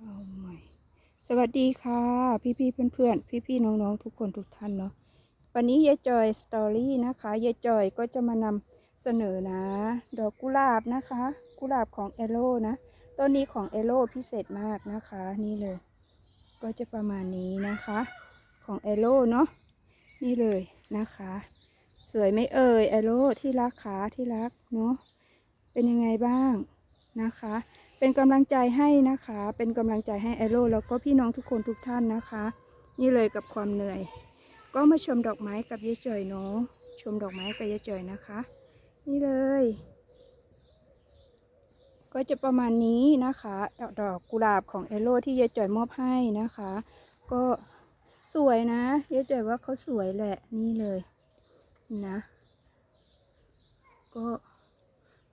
เอาใหม่ สวัสดีค่ะ พี่พี่เพื่อนเพื่อนพี่พี่ๆน้องทุกคนทุกท่านเนาะวันนี้ยายจอยสตอรี่นะคะยายจอยก็จะมานำเสนอนะ ดอกกุหลาบนะคะ กุหลาบของเอโลนะต้นนี้ของเอโลพิเศษมากนะคะ นี่เลย ก็จะประมาณนี้นะคะ ของเอโลเนาะนี่เลยนะคะ สวยไหมเอ่ยเอโลที่รักขาที่รักเนาะเป็นยังไงบ้างนะคะ เป็นกำลังใจให้นะคะ เป็นกำลังใจให้แอโร่แล้วก็พี่น้องทุกคนทุกท่านนะคะ นี่เลยกับความเหนื่อย ก็มาชมดอกไม้กับยายจ่อยเนาะชมดอกไม้กับยายจ่อยนะคะ นี่เลย ก็จะประมาณนี้นะคะดอกดอกกุหลาบของเอโร่ที่ยายจ่อยมอบให้นะคะ ก็สวยนะยายจ่อยว่าเขาสวยแหละนี่เลยนะ ก็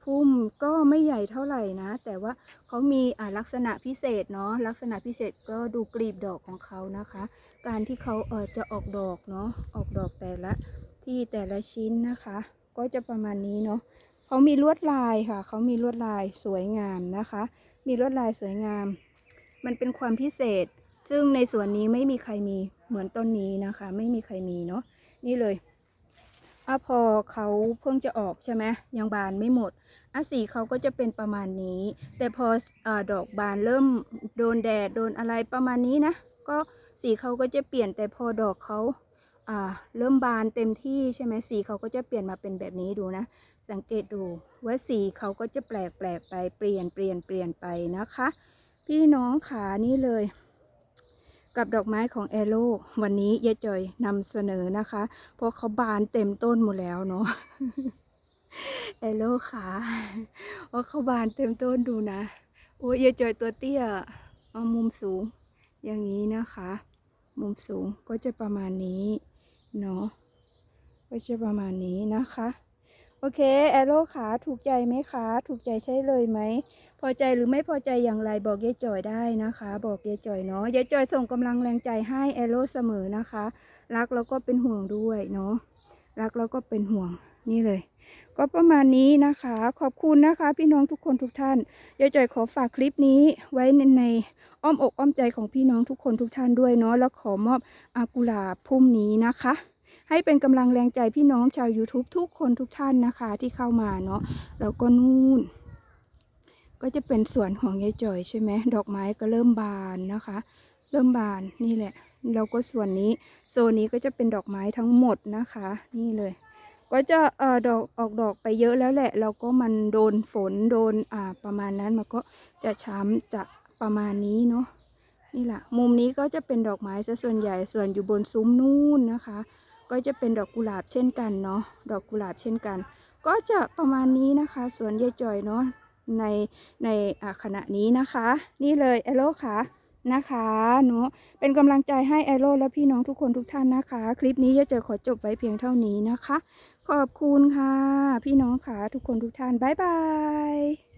พุ่มก็ไม่ใหญ่เท่าไหร่นะ แต่ว่าเขามีลักษณะพิเศษเนาะลักษณะพิเศษก็ดูกลีบดอกของเขานะคะ การที่เขาเออจะออกดอกเนาะออกดอกแต่ละที่แต่ละชิ้นนะคะ ก็จะประมาณนี้เนาะเขามีลวดลายค่ะเขามีลวดลายสวยงามนะคะ มีลวดลายสวยงาม มันเป็นความพิเศษ ซึ่งในส่วนนี้ไม่มีใครมีเหมือนต้นนี้นะคะ ไม่มีใครมีเนาะนี่เลย อะพอเขาเพิ่งจะออกใช่ไหมยังบานไม่หมดอะสีเขาก็จะเป็นประมาณนี้ แต่พออาดอกบานเริ่มโดนแดดโดนอะไรประมาณนี้นะ ก็สีเขาก็จะเปลี่ยนแต่พอดอกเขาอ่าเริ่มบานเต็มที่ใช่ไหมสีเขาก็จะเปลี่ยนมาเป็นแบบนี้ดูนะ สังเกตดูว่าสีเขาก็จะแปลกแปลกไปเปลี่ยนเปลี่ยนเปลี่ยนไปนะคะ พี่น้องขานี่เลย กับดอกไม้ของแอโร่วันนี้ยายจอยนำเสนอนะคะ เพราะเขาบานเต็มต้นหมดแล้วเนาะเอโลค่ะว่าเขาบานเต็มต้นดูนะโอ้ยยาเจอยตัวเตี้ยเอามุมสูง อย่างนี้นะคะ มุมสูงก็จะประมาณนี้เนาะก็จะประมาณนี้นะคะ อเคแอโร่ขาถูกใจไหมคะถูกใจใช่เลยไหมพอใจหรือไม่พอใจอย่างไรบอกยายจอยได้นะคะ บอกยายจอยเนาะยายจอยส่งกำลังแรงใจให้แอโร่เสมอนะคะ รักแล้วก็เป็นห่วงด้วยเนาะรักแล้วก็เป็นห่วงนี่เลย ก็ประมาณนี้นะคะ ขอบคุณนะคะ พี่น้องทุกคนทุกท่านยายจอยขอฝากคลิปนี้ไว้ในในอ้อมอกอ้อมใจของพี่น้องทุกคนทุกท่านด้วยเนาะแล้วขอมอบอากุลาพุ่มนี้นะคะ ให้เป็นกำลังแรงใจพี่น้องชาว YouTube ทุกคนทุกท่านนะคะที่เข้ามาเนาะแล้วก็นู่น ก็จะเป็นสวนของยายจ่อยใช่ไหมดอกไม้ก็เริ่มบานนะคะ เริ่มบานนี่แหละแล้วก็ส่วนนี้โซนนี้ก็จะเป็นดอกไม้ทั้งหมดนะคะ นี่เลย ก็จะเอ่อดอกออกดอกไปเยอะแล้วแหละ แล้วก็มันโดนฝนโดนอ่าประมาณนั้นมันก็จะช้ำจะประมาณนี้เนาะนี่แหละมุมนี้ก็จะเป็นดอกไม้ซะส่วนใหญ่ส่วนอยู่บนซุ้มนู่นนะคะ ก็จะเป็นดอกกุหลาบเช่นกันเนาะดอกกุหลาบเช่นกัน ก็จะประมาณนี้นะคะสวนยายจอยเนาะในในขณะนี้นะคะ นี่เลยเอโลค่ะนะคะเนาะเป็นกำลังใจให้เอโลและพี่น้องทุกคนทุกท่านนะคะ คลิปนี้ยายจอยขอจบไว้เพียงเท่านี้นะคะ ขอบคุณค่ะ พี่น้องค่ะทุกคนทุกท่าน บ๊ายบาย